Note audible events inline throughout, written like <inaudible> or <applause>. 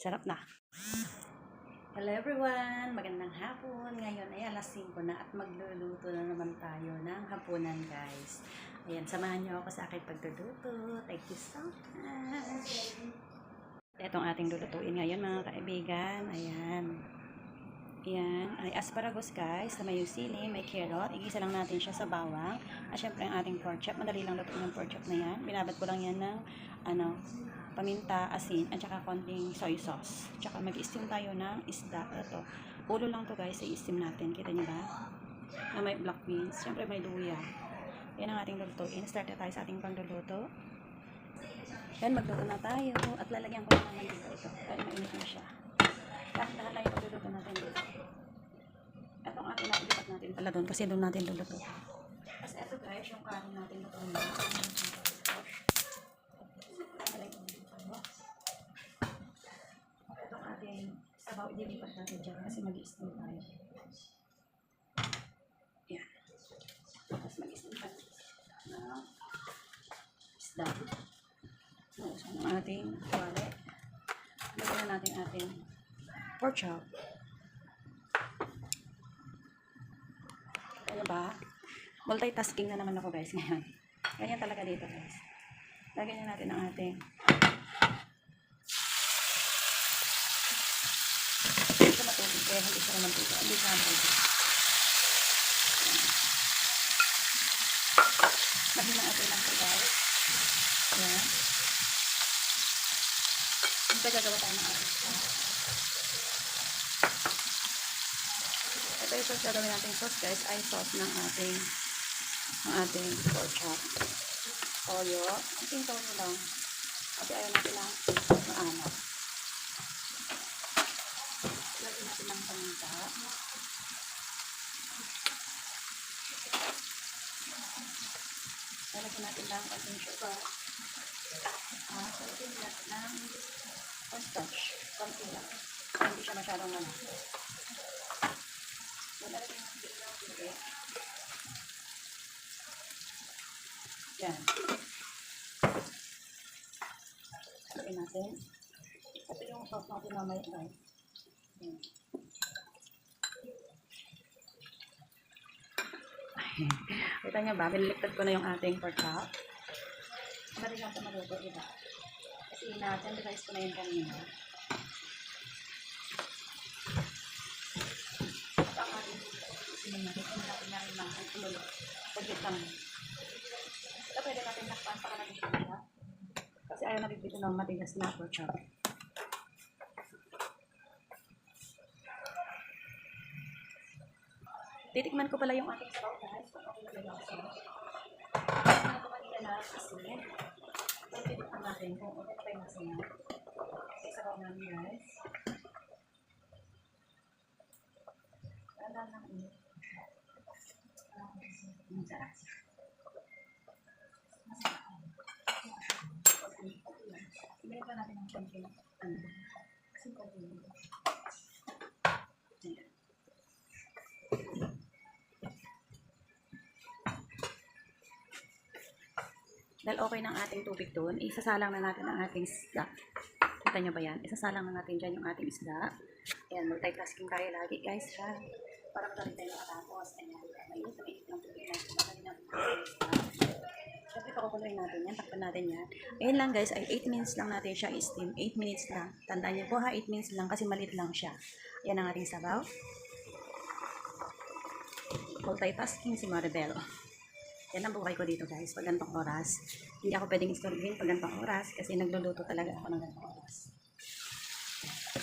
Sarap na. Hello everyone! Magandang hapon. Ngayon ay alas 5 na at magluluto na naman tayo ng hapunan guys. Ayan, samahan niyo ako sa aking pagluluto. Thank you so much! Itong ating lulutuin ngayon mga kaibigan. Ayan. Ayan, ay asparagus guys, may sili, may carrot. Igisa lang natin siya sa bawang. At syempre ang ating pork chop. Madali lang lutuin ng pork chop na yan. Binabad ko lang yan ng ano, paminta, asin, at saka konting soy sauce. Tsaka mag-steam tayo ng isda. Ito. Ulo lang to guys, i-steam natin. Kita niyo ba? Na may black beans. Syempre may luya. Yan ang ating lulutuin. Start na tayo sa ating pangluluto. Yan, magluto na tayo. At lalagyan ko na naman dito ito. Dahil mainit na siya. Lahat lahat tayo pagluluto natin dito. Itong ating nailipat natin pala doon kasi doon natin luluto. Tapos ito guys, yung kanin natin luto na. Itong ating sabaw, dilipat natin dyan kasi mag-steam tayo. Yan. Tapos mag-steam tayo ng isda. Nausan ang ating tuwali. Lagyan na natin ating pork chop. Ano ba? Multitasking na naman ako guys ngayon. Ganyan talaga dito guys. Lagyan na natin ang ating hindi hindi siya naman dito. Hindi siya matubig. Mahina natin lang ito guys. Ayan. Ito gagawa tayo ng ating. Ito yung sauce gagawin natin sauce guys ay sauce ng ating ng ating pork chop. Toyo. Ating toyo lang. Kasi ayaw natin lang maano. Lagyan natin ng paminta. Lalagyan natin lang ating sugar. Ah, so lagyan natin ng cornstarch. Konti lang. Hindi siya masyadong ano. Lalagyan natin ng tubig. Yan. Lagyan natin. Ito yung sauce natin mamaya guys. Yan. <laughs> Kita niyo ba? Biniliktad ko na yung ating pork chop. Madali lang ito maluto, di ba? Kasi na-tenderize ko na yun kanina. Ito ang ating sinin natin. Kung natin na rin mga kumulo. Pagkit lang. Ito pwede natin natin. Kasi ayaw natin dito ng matigas na pork chop. Titikman ko pala yung ating sabaw na Titikman ko kanina na asin. Then titikman natin kung okay ba yung asin. Yung sabaw namin guys. Tanda lang init. Ang sarap. Masarap. Okay. Okay. Ibigay pa natin ng konti. Ano? Kasi Dahil okay ng ating tubig doon, isasalang na natin ang ating isda. Kita nyo ba yan? Isasalang na natin dyan yung ating isda. Ayan, multitasking tayo lagi guys ha. Para pa rin tayo makatapos. Ayan, mainit na mainit ng tubig natin. Madali na Siyempre pakukuloy natin yan, takpan natin yan. Ayan lang guys, ay 8 minutes lang natin siya i-steam. 8 minutes lang. Tandaan niyo po ha, 8 minutes lang kasi maliit lang siya. Ayan ang ating sabaw. Multitasking si Maribel. Yan ang buhay ko dito guys, pag gantong oras. Hindi ako pwedeng istorbin pag gantong oras kasi nagluluto talaga ako ng gantong oras.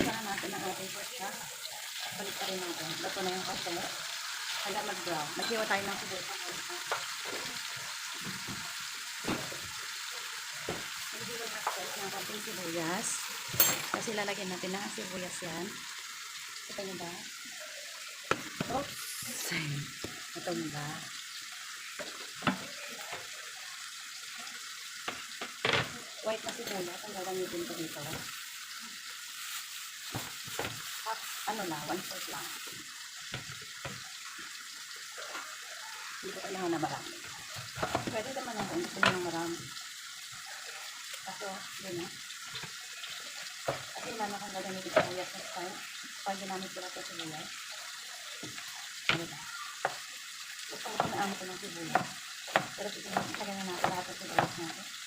Na natin ang ating chop. Balik pa rin natin. Luto na yung kape. Hanggang mag-brown. Maghiwa tayo ng sibuyas. Maghiwa na guys ng konting sibuyas. Kasi lalagyan natin ng sibuyas yan. Kita niyo ba? Oops! Ito ba? White na sibuyas, ang gagamitin ko dito. Half, ano lang, one fourth lang. Hindi ko kailangan na marami. Pwede naman ako, gusto mo ng marami. Kaso, yun na. Kasi wala na akong gagamitin sa sibuyas next time. Pag ginamit ko na ito sibuyas. Ano ba? Gusto ko na ko ng sibuyas. Pero sige, na natin lahat ng sibuyas natin.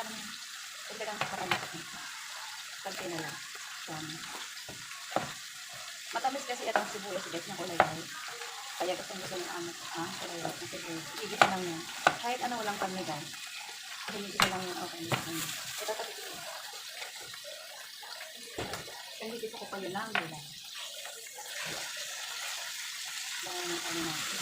Ang dagdagan ko pa ulit. Kunti na lang. Yan. Matamis kasi itong sibuyas guys na kulay white. Kaya gusto gusto ng amat ah, kulay white ng sibuyas. Lang yan. Kahit ano walang kami guys. Hinigit lang yan okay. Ito tapos ito. Hinigit ako pa yun lang gulay. Dahil ng ano natin.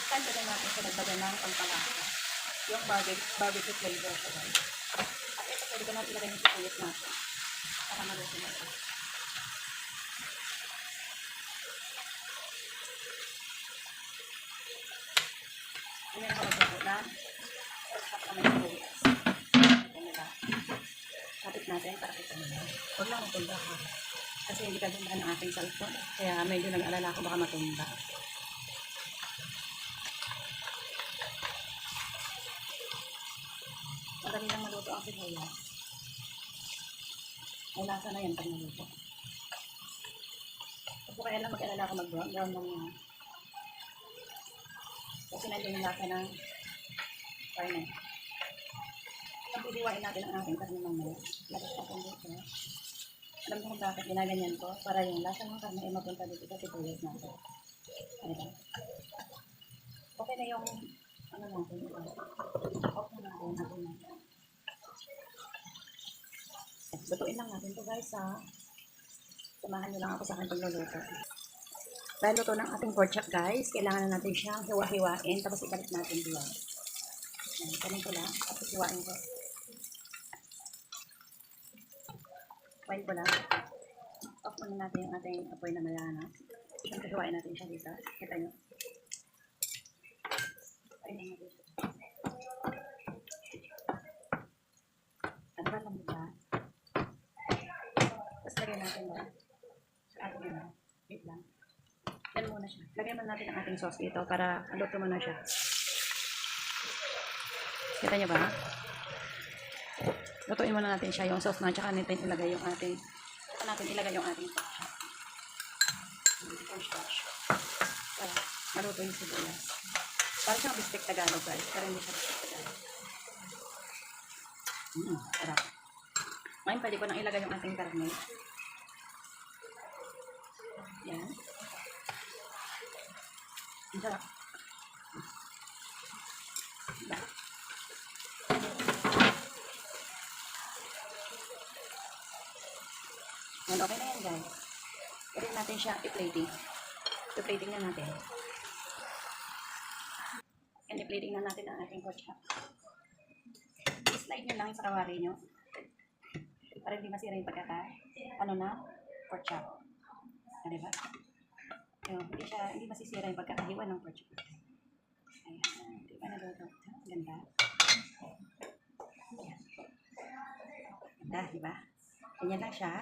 Istan ko din natin sa dagdagan ng pampalasa. Yung barbecue, barbecue flavor ko guys. At ito pwede ko natin ilagay yung sibuyas natin. Para maluto na ito. Ano yung mga na? Pagkakap naman yung sibuyas. Ano ba? Kapit natin para kita nila. Huwag lang matumba ha. Kasi hindi ka tumba ng ating cellphone. Kaya medyo nag-alala ko baka matumba. Madali lang maluto ang sibuyas. May lasa na yan pag naluto. Kasi kaya lang mag-alala ako mag-brown brown lang yan. Kasi nandiyan yung lasa ng karne. Pagbibiwain natin ang ating karne mamaya. Labas pa kung dito. Alam ko kung bakit ginaganyan ko para yung lasa ng karne ay mapunta dito sa sibuyas natin. Ba? Okay na yung ano natin. Off na natin. Natin natin. Lutuin lang natin to guys ha. Samahan nyo lang ako sa aking pagluluto. Dahil luto ng ating pork chop guys, kailangan na natin siyang hiwa-hiwain tapos ibalik natin diyan. Yan, kanin ko lang. Tapos hiwain ko. Hiwain ko lang. Off muna natin yung ating apoy na malana. Siyempre hiwain natin siya dito. Kita nyo. Hiwain natin siya. Ano ba lang ba? Tapos lagyan natin ba? Sa ating ano. Wait lang. Yan muna siya. Lagyan muna natin ang ating sauce dito para aluto muna siya. Kita niyo ba? Lutuin muna natin siya yung sauce na tsaka natin ilagay yung ating tsaka natin ilagay yung ating. Cornstarch. Para maluto yung sibuyas. Para siyang bistek Tagalog guys. Pero hindi siya bistek Tagalog. Mm, sarap. Ngayon pwede ko nang ilagay yung ating karne. Yan. Yan, okay na yan guys. Pwede natin siya i-plating. I-plating na natin. Yan, i-plating na natin ang ating chop. I-slide nyo lang sa kawari nyo. Para hindi masira yung pagkaka. Ano na? Pork chop. Ah, diba? Yung, hindi siya, hindi masisira yung pagkakahiwa ng chop. Ayan. Di ba naluto? Ganda. Ayan. Ganda, di ba? Ganyan lang siya.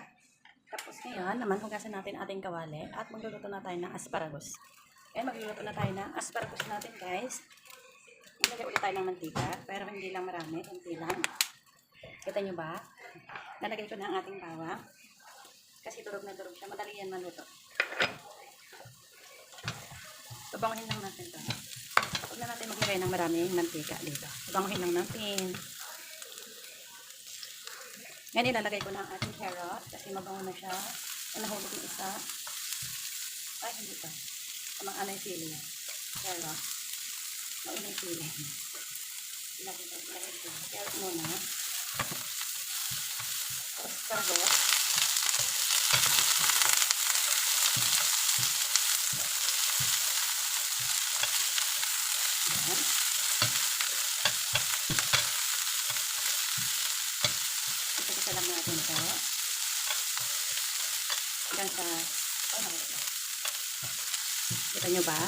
Tapos ngayon, naman hugasan natin ating kawali at magluluto na tayo ng asparagus. Ayan, magluluto na tayo ng asparagus natin, guys. Ilagay ulit tayo ng mantika, pero hindi lang marami, kunti lang. Kita nyo ba? Nalagay ko na ang ating bawang. Kasi turog na turog siya. Madali yan maluto. Pabanguhin lang natin to. Huwag na natin maglagay ng maraming mantika dito. Pabanguhin lang natin. Ngayon ilalagay ko na ang ating carrot kasi mabango na siya. Ay, nahulog yung isa. Ay, hindi pa. Tamang ano yung sili niya. Carrot. Mauna yung sili. Ilagay ko. Carrot muna. Tapos carrot. Ayan. Isa-isa lang natin ito. Hanggang sa? Kita nyo ba?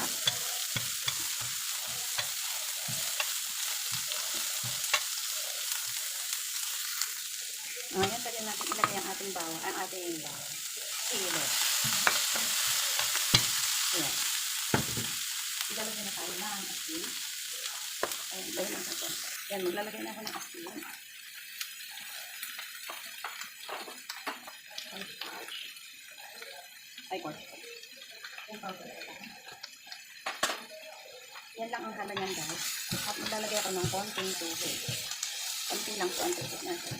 Ngayon, pwede natin ilagay ang ating bawang, ang ating bawang. Silo. Ayan. Ilalagay na tayo ng asin. Ayan, dahil lang sa Yan, maglalagay na ako ng asin. Ay, powder. Yan lang ang halo niyan guys. At maglalagay ako ng konting tubig. Konti lang po ang tubig natin.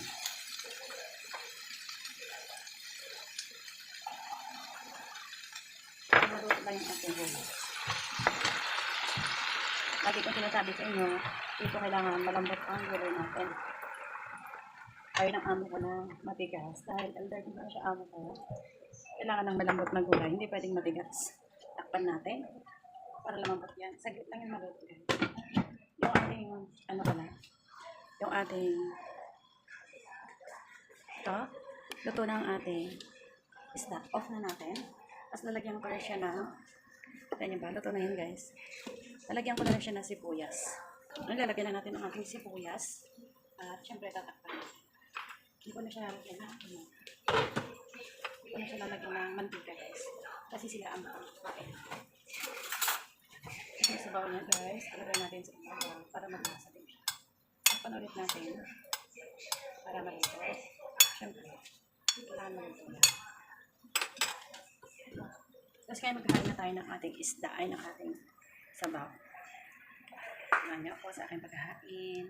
Maluto lang yung ating ulo. Lagi kong sinasabi sa inyo, dito kailangan malambot ang gulay natin. Ayaw ng amo ko na matigas. Dahil ko na siya amo ko. Kailangan ng malambot na gulay. Hindi pwedeng matigas. Takpan natin. Para lumambot yan. Saglit lang yung maluto. Yung ating, ano pala, yung ating, ito, luto na ang ating isda. Off na natin. Tapos lalagyan ko na siya ng, tignan niyo ba, luto na yun guys. Lalagyan ko na rin siya ng sibuyas. Lalagyan na natin ang ating sibuyas. At syempre tatakpan. Hindi ko na siya lalagyan ano. Hindi ko na ng mantika guys. Kasi sila ang makakain. Ito sa bawal niya guys. Ilagay natin sa bawal para maglasa din siya. Takpan ulit natin. Para malito. Syempre. Kailangan malito na. Tapos kaya maghahain na tayo ng ating isda ay ng ating sabaw. Tingnan niyo ako sa aking paghahain.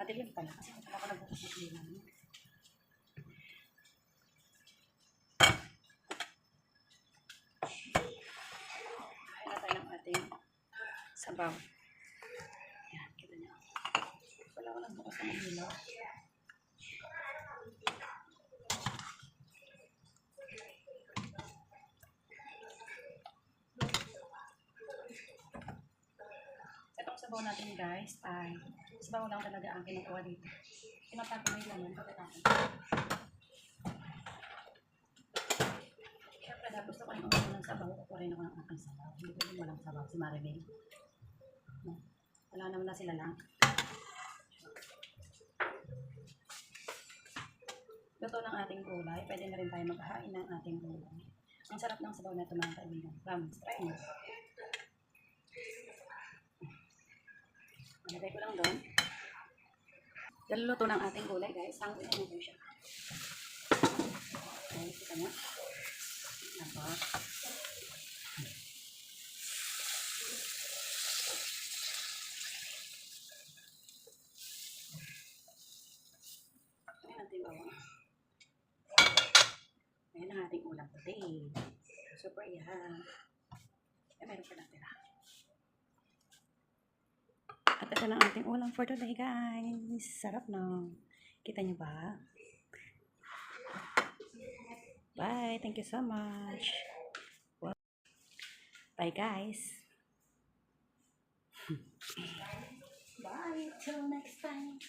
Madilim pala kasi ako nagbukas ng ilaw. Kain na tayo ng ating sabaw. Yan, kita niyo. Wala ko nagbukas ng ilaw. Itong sabaw natin guys ay sabaw lang talaga ang kinukuha dito. Pinapagod na yung laman pagkatapos. Siyempre dahil gusto ko yung ng sabaw, kukuha rin ako ng aking sabaw. Hindi ko rin walang sabaw si Maribel. Wala naman na sila lang. Luto ng ating gulay. Pwede na rin tayo maghahain ng ating gulay. Ang sarap ng sabaw na ito mga kaibigan. Promise, try mo. Nalagay ko lang doon. Daluluto ng ating gulay guys. Ang ano ko siya. Okay, kita mo. Yan po. Ayan natin bawang. Ayan ang ating ulam puti. Super yan. Eh, meron pa natira. At ito na ang ating ulam for today, guys. Sarap na. Kita niyo ba? Bye. Thank you so much. Well, Bye, guys. Bye. Till next time.